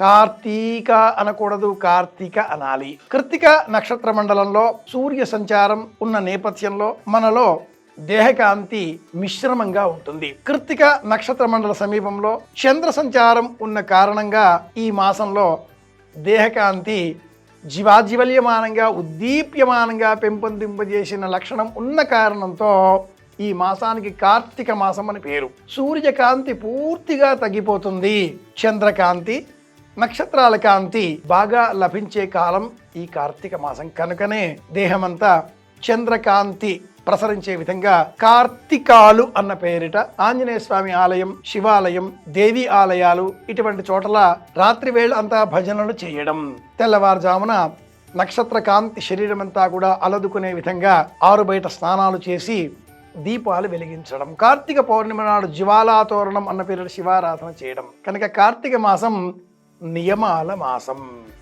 కార్తీక అనకూడదు కార్తీక అనాలి. కృత్తిక నక్షత్ర మండలంలో సూర్య సంచారం ఉన్న నేపథ్యంలో మనలో దేహకాంతి మిశ్రమంగా ఉంటుంది. కృత్తిక నక్షత్ర మండల సమీపంలో చంద్ర సంచారం ఉన్న కారణంగా ఈ మాసంలో దేహకాంతి జీవాజీవల్యమానంగా ఉద్దీప్యమానంగా పెంపొందింపజేసిన లక్షణం ఉన్న కారణంతో ఈ మాసానికి కార్తీక మాసం అని పేరు. సూర్యకాంతి పూర్తిగా తగ్గిపోతుంది. చంద్రకాంతి నక్షత్రాల కాంతి బాగా లభించే కాలం ఈ కార్తీక మాసం. కనుకనే దేహమంతా చంద్రకాంతి ప్రసరించే విధంగా కార్తీకాలు అన్న పేరిట ఆంజనేయ స్వామి ఆలయం శివాలయం దేవి ఆలయాలు ఇటువంటి చోట్ల రాత్రి వేళ అంతా భజనలు చేయడం. తెల్లవారుజామున నక్షత్ర కాంతి శరీరం అంతా కూడా అలదుకునే విధంగా ఆరు బయట స్నానాలు చేసి దీపాలు వెలిగించడం. కార్తీక పౌర్ణిమ నాడు జ్వాలాతోరణం అన్న పేరిట శివారాధన చేయడం. కనుక కార్తీక మాసం నియమాల మాసం